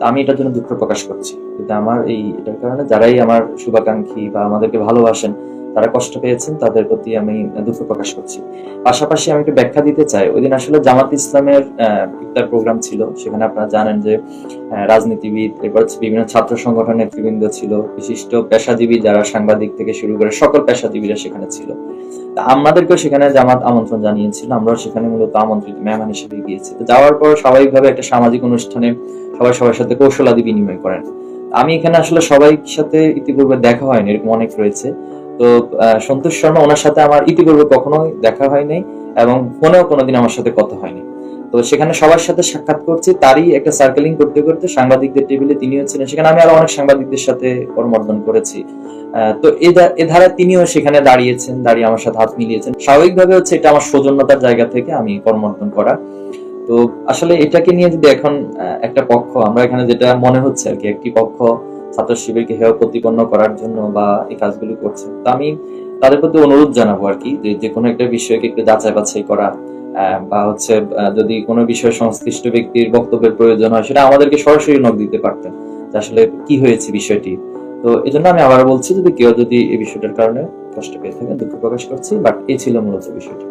আমি এটার জন্য দুঃখ প্রকাশ করছি। কিন্তু আমার এই, এটার কারণে যারাই আমার শুভাকাঙ্ক্ষী বা আমাদেরকে ভালোবাসেন তারা কষ্ট পেয়েছেন, তাদের প্রতি আমি দুঃখ প্রকাশ করছি। পাশাপাশি আমি একটু ব্যাখ্যা দিতে চাই, ওই দিন আসলে জামাত ইসলামের ইফতার প্রোগ্রাম ছিল। সেখানে আপনারা জানেন যে রাজনীতিবিদ, এরপর বিভিন্ন ছাত্র সংগঠন নেতৃবৃন্দ ছিল, বিশিষ্ট পেশাজীবী যারা সাংবাদিক থেকে শুরু করে সকল পেশাজীবীরা সেখানে ছিল। তা আমাদেরকেও সেখানে জামাত আমন্ত্রণ জানিয়েছিল, আমরাও সেখানে মূলত আমন্ত্রিত মেহমান হিসেবে গিয়েছি। তো যাওয়ার পর স্বাভাবিকভাবে একটা সামাজিক অনুষ্ঠানে সবাই সবার সাথে কৌশলাদি বিনিময় করেন। আমি এখানে আসলে সবাই সাথে ইতিপূর্বে দেখা হয়নি, এরকম অনেক রয়েছে। তো সন্তোষ শর্মা ওনার সাথে আমার ইতিপূর্বে কখনোই দেখা হয়নি এবং ফোনেও কোনোদিন আমার সাথে কথা হয়নি। তো সেখানে সবার সাথে সাক্ষাৎ করছি, তারই একটা সার্কেলিং করতে করতে সাংবাদিকদের টেবিলে তিনিও ছিলেন, সেখানে আমি আরও অনেক সাংবাদিকদের সাথে কর্মর্দন করেছি। তো এ ধারা তিনিও সেখানে দাঁড়িয়েছেন, দাঁড়িয়ে আমার সাথে হাত মিলিয়েছেন। স্বাভাবিকভাবে হচ্ছে এটা আমার সৌজন্যতার জায়গা থেকে আমি কর্মর্দন করা। তো আসলে এটাকে নিয়ে যদি এখন একটা পক্ষ, আমরা এখানে যেটা মনে হচ্ছে আর কি, একটি পক্ষ ছাত্র শিবিরকে হেয় প্রতিপন্ন করার জন্য বা এই কাজগুলো করছে তো আমি তাদের প্রতি অনুরোধ জানাব আর কি, যে কোনো একটা বিষয়কে একটু যাচাই বাছাই করা বা হচ্ছে যদি কোনো বিষয়ে সংশ্লিষ্ট ব্যক্তির বক্তব্যের প্রয়োজন হয়, সেটা আমাদেরকে সরাসরি নক দিতে পারতেন যে আসলে কি হয়েছে বিষয়টি। তো এই জন্য আমি আবার বলছি, যদি কেউ যদি এই বিষয়টার কারণে কষ্ট পেয়ে থাকেন, দুঃখ প্রকাশ করছি, বাট এই ছিল মূলত বিষয়টি।